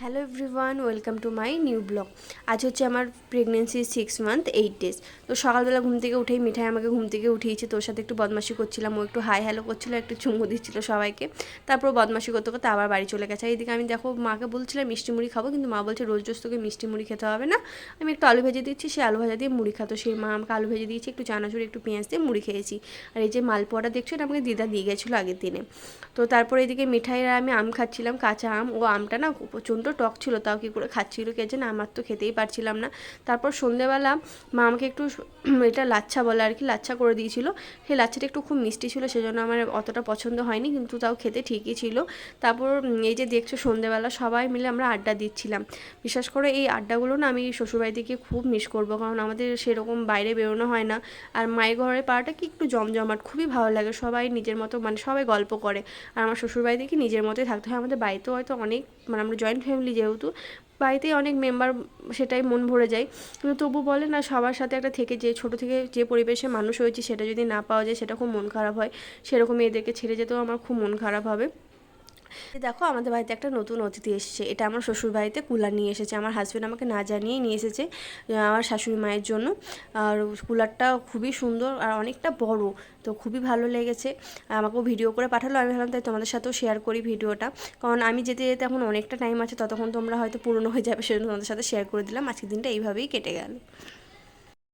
Hello everyone welcome to my new blog আজ হচ্ছে আমার pregnancy six month eight days তো সকালবেলা ঘুম থেকে উঠেই মিঠাই আমাকে ঘুম থেকে উঠিয়েছে, তোর সাথে একটু বদমাশি করছিলাম, ও একটু হাই হ্যালো করছিল, একটু চুমু দিচ্ছিল সবাইকে। তারপর বদমাশি করতে করতে আবার বাড়ি চলে গেছে। এইদিকে আমি দেখো, মাকে বলছিলাম মিষ্টি মুড়ি খাব, কিন্তু মা বলছে রোজ রোজ তোকে মিষ্টি মুড়ি খেতে হবে না। আমি একটু আলু ভেজে দিচ্ছি, সে আলু ভাজা দিয়ে মুড়ি খাতো। সেই মা আমাকে আলু ভেজে দিয়েছি, একটু চানাচুর, একটু পেঁয়াজ দিয়ে মুড়ি খেয়েছি। আর এই যে মালপোয়াটা দেখছ, এটা আমাকে দিদা দিয়ে গেছিল আগের দিনে। তো তারপরে এদিকে মিঠাইরা আমি আম খাচ্ছিলাম, কাঁচা আম। ও আমটা না প্রচণ্ড টক ছিল, তাও কী করে খাচ্ছিল কে জানে, আমার তো খেতেই পারছিলাম না। তারপর সন্ধেবেলা মা আমাকে একটু এটা লাচ্ছা বলে আর কি, লাচ্ছা করে দিয়েছিল। সেই লাচ্ছাটা একটু খুব মিষ্টি ছিল, সেজন্য আমার অতটা পছন্দ হয়নি, কিন্তু তাও খেতে ঠিকই ছিল। তারপর এই যে দেখছ সন্ধেবেলা, সবাই মিলে আমরা আড্ডা দিচ্ছিলাম। বিশেষ করে এই আড্ডাগুলো না আমি শ্বশুরবাড়ি থেকে খুব মিস করব, কারণ আমাদের সেরকম বাইরে বেরোনো হয় না। আর মায়ের ঘরের পাড়াটা কি একটু জমজমাট, খুবই ভালো লাগে, সবাই নিজের মতো মানে সবাই গল্প করে। আর আমার শ্বশুরবাড়ি থেকে নিজের মতোই থাকতে হয়, আমাদের বাড়িতেও হয়তো অনেক মানে আমরা জয়েন্ট ফ্যামিলি যেহেতু বাড়িতে অনেক মেম্বার সেটাই মন ভরে যায়। কিন্তু তবু বলে না, সবার সাথে একটা থেকে যে, ছোট থেকে যে পরিবেশে মানুষ হয়েছি, সেটা যদি না পাওয়া যায়, সেটা খুব মন খারাপ হয়। সেরকমই এদেরকে ছেড়ে যেতেও আমার খুব মন খারাপ হবে। দেখো, আমাদের বাড়িতে একটা নতুন অতিথি এসেছে। এটা আমার শ্বশুর বাড়িতে কুলার নিয়ে এসেছে। আমার হাজব্যান্ড আমাকে না জানিয়েই নিয়ে এসেছে আমার শাশুড়ি মায়ের জন্য। আর কুলারটা খুবই সুন্দর আর অনেকটা বড়, তো খুবই ভালো লেগেছে। আমাকেও ভিডিও করে পাঠালো। আমি ভাবলাম, তাই তোমাদের সাথেও শেয়ার করি ভিডিওটা কারণ আমি যেতে যেতে এখন অনেকটা টাইম আছে, ততক্ষণ তোমরা হয়তো পুরনো হয়ে যাবে, সেজন্য তোমাদের সাথে শেয়ার করে দিলাম। আজকের দিনটা এইভাবেই কেটে গেল।